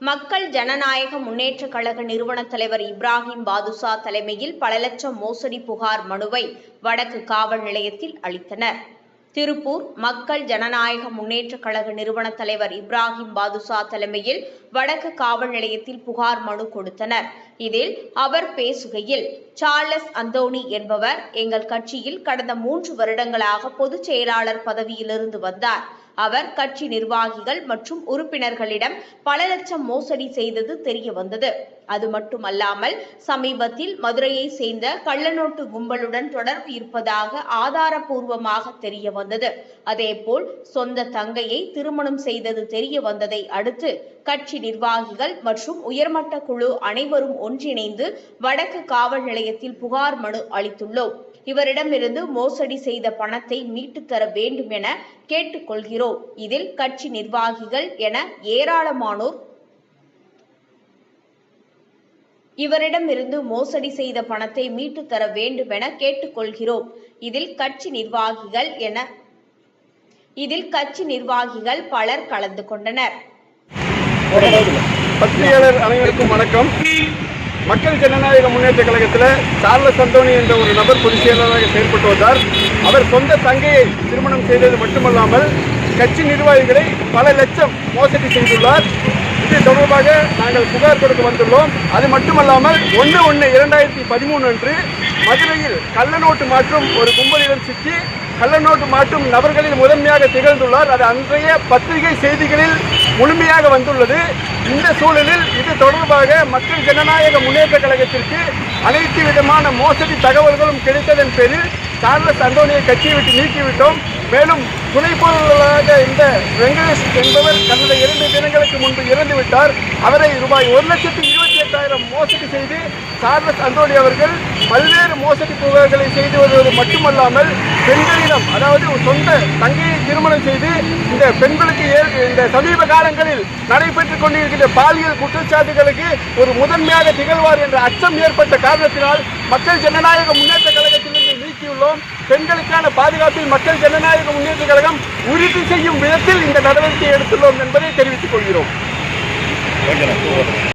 மக்கள் ஜனநாயக முன்னேற்றக் கழக நிறுவன தலைவர் இப்ராஹிம் பாதுஷா தலைமையில் பல லட்சம் மோசடி புகார் மனுவை வடக்கு காவல் நிலையத்தில் அளித்தனர். திருப்பூர் மக்கள் ஜனநாயக முன்னேற்றக் கழக நிறுவன தலைவர் இப்ராஹிம் பாதுஷா தலைமையில் வடக்கு காவல் நிலையத்தில் புகார் மனு கொடுத்தனர். இதில் அவர் பேசுகையில் சார்லஸ் அந்தோனி என்பவர் எங்கள் கட்சியில் கடந்த மூன்று வருடங்களாக பொதுச் செயலாளர் பதவியிலிருந்து வந்தார். அவர் கட்சி நிர்வாகிகள் மற்றும் உறுப்பினர்களிடம் பல லட்சம் மோசடி செய்தது தெரிய வந்தது. அது மட்டுமல்லாமல் சமீபத்தில் மதுரையை சேர்ந்த கள்ளநோட்டு கும்பலுடன் தொடர்பு இருப்பதாக ஆதாரபூர்வமாக தெரிய வந்தது. அதேபோல் சொந்த தங்கையை திருமணம் செய்தது தெரிய வந்ததை அடுத்து கட்சி நிர்வாகிகள் மற்றும் உயர்மட்ட குழு அனைவரும் ஒன்றிணைந்து வடக்கு காவல் நிலையத்தில் புகார் மனு அளித்துள்ளோம். இவரிடமிருந்து மோசடி செய்த பணத்தை மீட்டுத் தர வேண்டும் என கேட்டுக்கொள்கிறோம். இதில் கட்சி நிர்வாகிகள் என ஏராளமானோர் இவரிடமிருந்து மோசடி செய்த பணத்தை மீட்டுத் தர வேண்டும் என கேட்டுக்கொள்கிறோம். இதில் கட்சி நிர்வாகிகள் என இதில் கட்சி நிர்வாகிகள் பலர் கலந்து கொண்டனர். பத்திரிகையாளர் அனைவருக்கும் வணக்கம். மக்கள் ஜனநாயக முன்னேற்ற கழகத்தில் சார்லஸ் அந்தோணி என்ற ஒரு நபர் பொதுச் செயலாளராக செயல்பட்டு வந்தார். அவர் சொந்த தங்கையை திருமணம் செய்தது மட்டுமல்லாமல் கட்சி நிர்வாகிகளை பல லட்சம் மோசடி செய்துள்ளார். இது தொடர்பாக நாங்கள் புகார் கொடுக்க வந்துள்ளோம். அது மட்டுமல்லாமல் ஒன்று ஒன்று இரண்டாயிரத்தி பதிமூணு அன்று மதுரையில் கள்ள நோட்டு மாற்றும் ஒரு கும்பலிடம் சிக்கி கள்ளநோட்டு மாற்றும் நபர்களில் முதன்மையாக திகழ்ந்துள்ளார். அது அன்றைய பத்திரிகை செய்திகளில் முழுமையாக வந்துள்ளது. இந்த சூழலில் இது தொடர்பாக மக்கள் ஜனநாயக முன்னேற்ற கழகத்திற்கு அனைத்து விதமான மோசடி தகவல்களும் கிடைத்ததன் பேரில் சார்லஸ் அந்தோனியை கட்சியை விட்டு நீக்கிவிட்டோம். மேலும் துணைப்பொருளாக இந்த வெங்கடேஷ் என்பவர் கடந்த இரண்டு தினங்களுக்கு முன்பு இறந்துவிட்டார். அவரை ரூபாய் ஒரு லட்சத்தி இருபத்தி எட்டாயிரம் மோசடி செய்து சார்லஸ் அந்தோணி அவர்கள் பல்வேறு மோசடி புகார்களை செய்து வருவது மட்டுமல்லாமல் பெண்களிடம் அதாவது சொந்த தங்கையை திருமணம் செய்து இந்த பெண்களுக்கு இந்த சமீப காலங்களில் நடைபெற்றுக் கொண்டிருக்கின்ற பாலியல் குற்றச்சாட்டுகளுக்கு ஒரு முதன்மையாக திகழ்வார் என்ற அச்சம் ஏற்பட்ட காரணத்தினால் மக்கள் ஜனநாயக முன்னேற்ற கழகத்திலிருந்து பெண்களுக்கான பாதுகாப்பில் மக்கள் ஜனநாயக முன்னேற்ற கழகம் உறுதி செய்யும் விதத்தில் இந்த நடவடிக்கை எடுத்துள்ளோம் என்பதை தெரிவித்துக் கொள்கிறோம்.